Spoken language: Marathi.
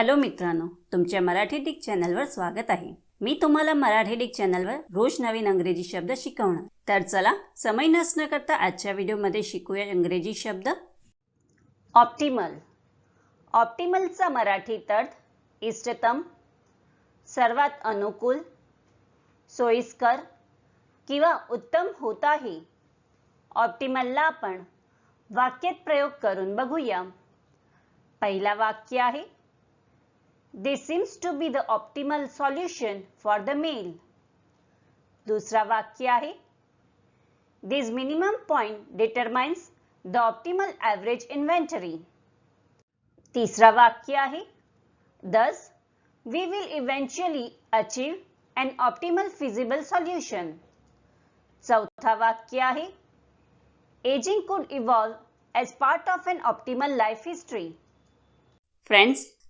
हॅलो मित्रांनो तुमच्या मराठी डिक चॅनलवर स्वागत आहे. मी तुम्हाला मराठी डिक चॅनलवर रोज नवीन अंग्रेजी शब्द शिकवणार. तर चला समय नसणं करता आजच्या व्हिडिओमध्ये शिकूया इंग्रजी शब्द. ऑप्टिमल ऑप्टिमलचा मराठी अर्थ इष्टतम सर्वात अनुकूल सोयीस्कर किंवा उत्तम होताही. ऑप्टिमलला आपण वाक्यात प्रयोग करून बघूया. पहिला वाक्य आहे This seems to be the optimal solution for the male दुसरा वाक्य आहे this minimum point determines the optimal average inventory तिसरा वाक्य आहे दस we will eventually achieve an optimal feasible solution. चौथा वाक्य आहे ageing could evolve as part of an optimal life history. Friends